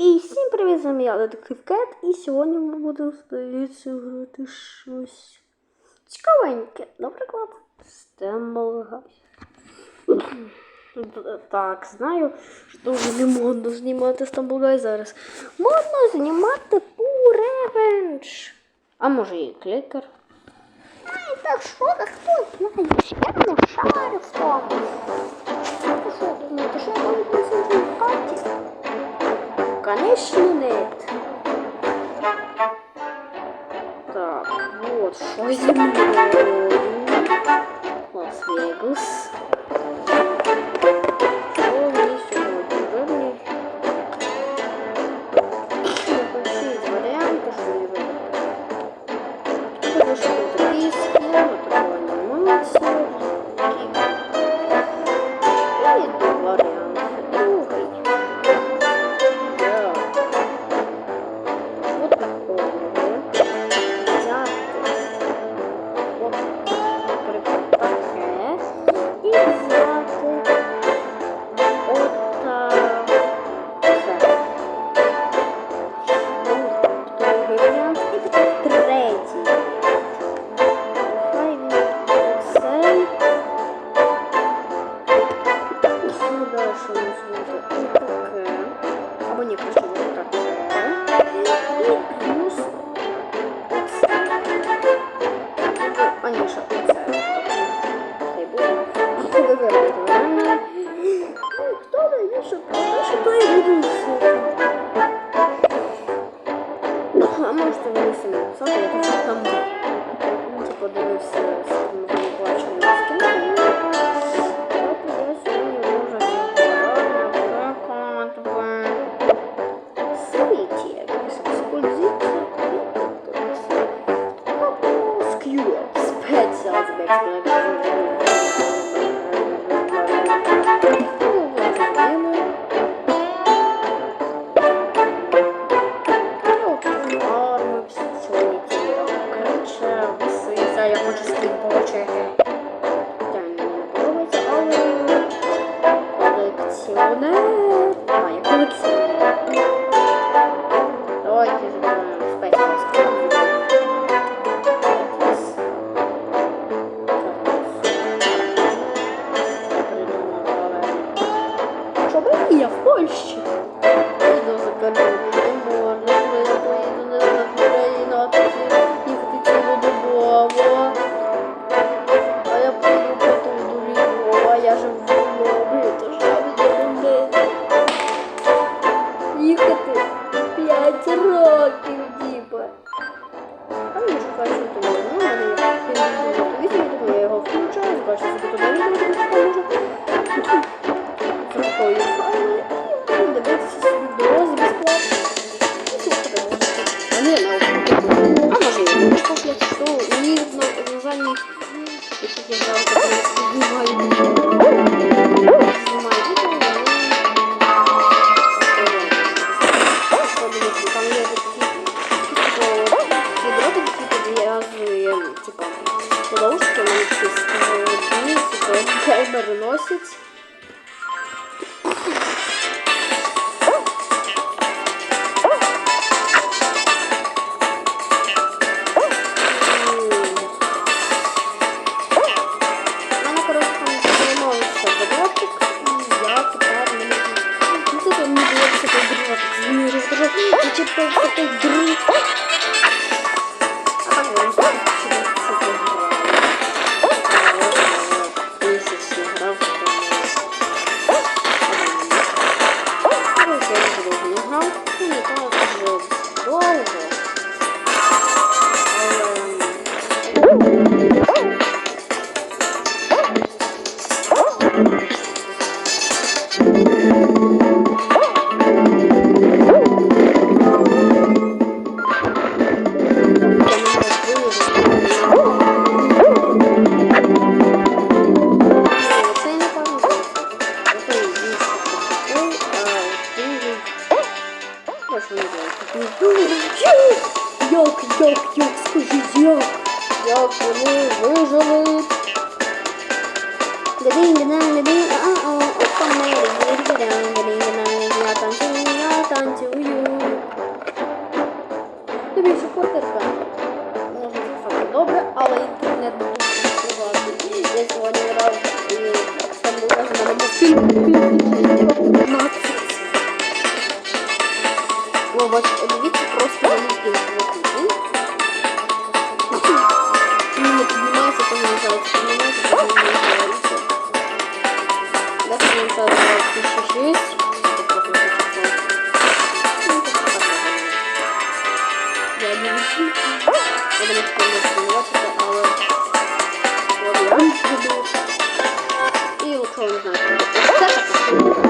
І всім привіт, з вами я Детектив Кет, і сьогодні ми будемо здається грати щось цікавеньке. Наприклад, Стемболга. Так, знаю, що вже не можна знімати Стамбулгай зараз. Можна знімати ту. А може і клікер. Ай, так що, так хто знає? Я не шарю в тому. Що думаєте, що я можу в карті? конечно, нет. Так, вот что я Лас-Вегас. 是，都是对。зачепився той друг. я сьогодні раз там була з мене. Sakın.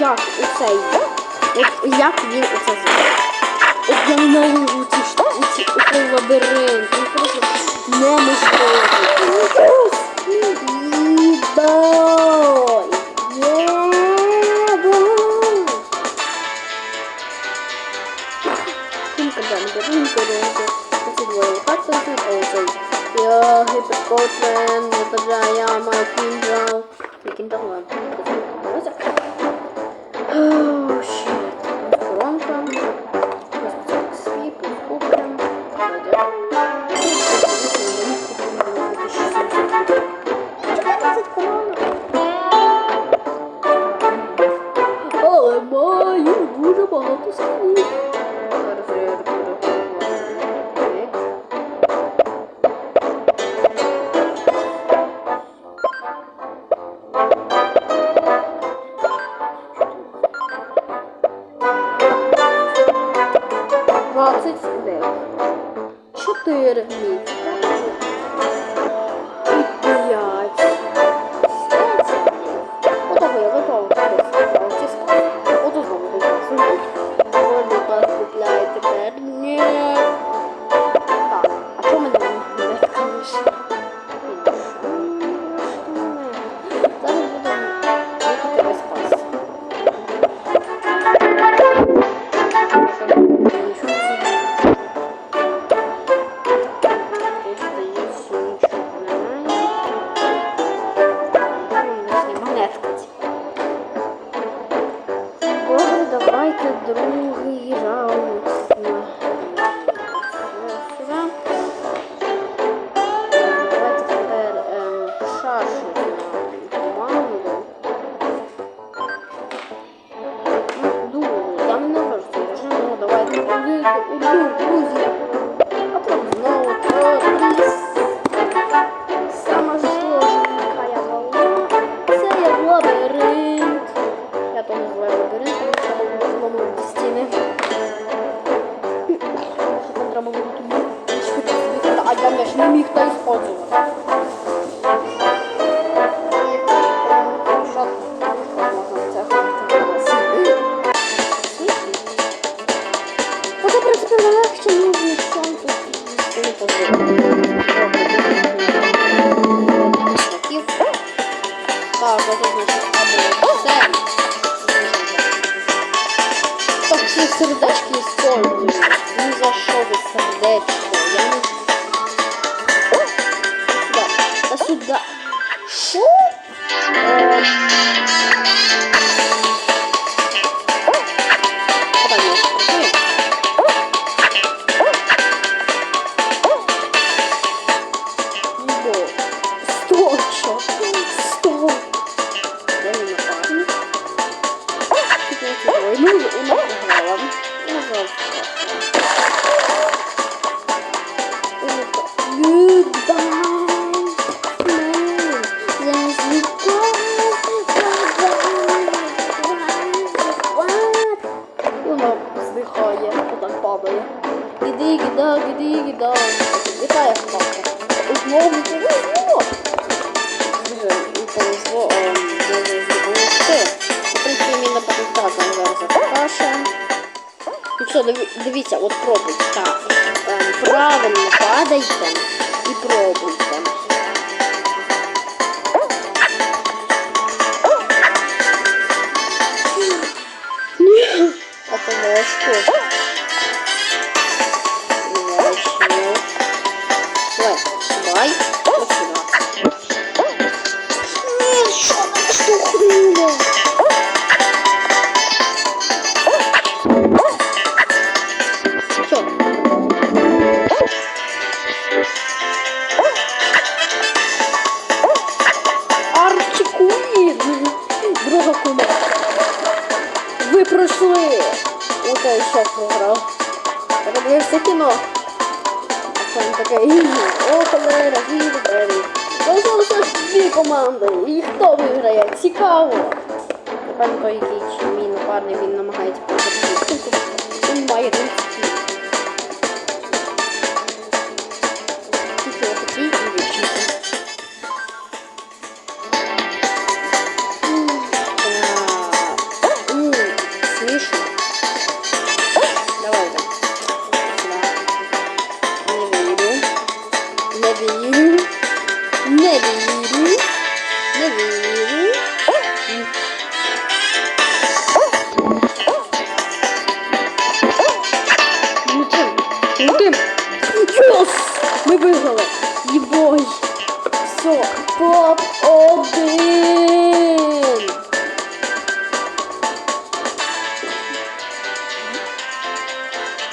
як у це йде, як, як він у це зробив. От я ненавижу ці штуки, ці у той лабіринт. Він просто не бажаю, я маю кіндал. Кіндал, ладно, кіндал, Ще фронтом. Розпочати свій, підкуплям, ведемо. Oliveira. сердечки используешь. Ни за что вы сердечко. Я не... О! Да, да сюда. Шо? Э... Ну, у нас... vamos ficar. Дивіться, от пробуйте. Так. Правильно падайте і пробуйте. Это ложку. Выращиваю. Пройшли. От я ще програв. Подивився кіно. А там таке О, холера, гідбері. Залишилося дві команди. І хто виграє? Цікаво. Напевно, той, який мій напарник, він намагається побити. Він має 30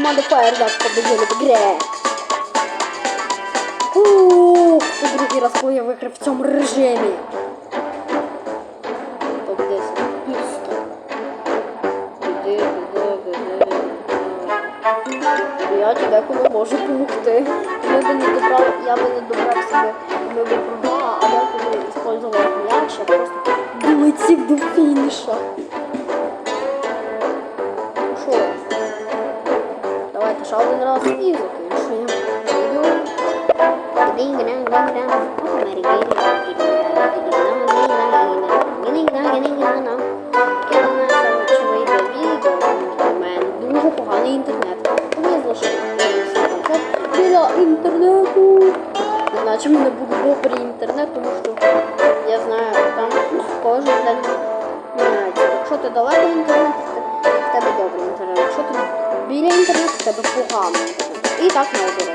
Modifier так победили в игре. Ух, це другий раз, я виграв в цьому режимі. Топ 10. Пусто. Іди, іди, іди. Я тебе коли можу допомогти. Ми би не добрали, я би не добрав себе, ми би а я коли використовував м'яч, я просто долетів до фініша. І закінчуємо. Дуже поганий інтернет. Інтернету. Не буде добрий інтернет, тому що поганий інтернет. І так на можна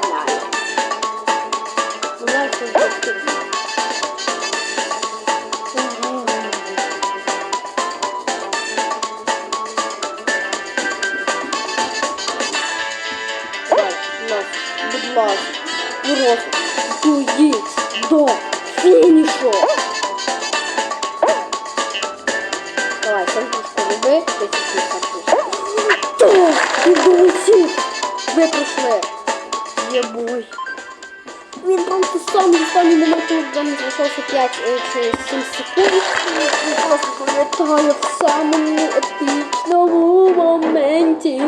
trabalhar. сам останній момент, коли Джем залишався 5 чи 7 секунд. и просто пам'ятаю в самому епічному моменті.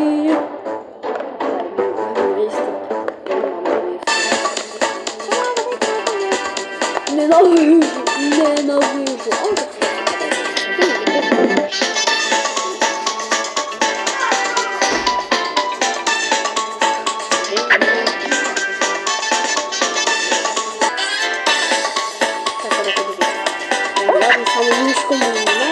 Ненависть. es como un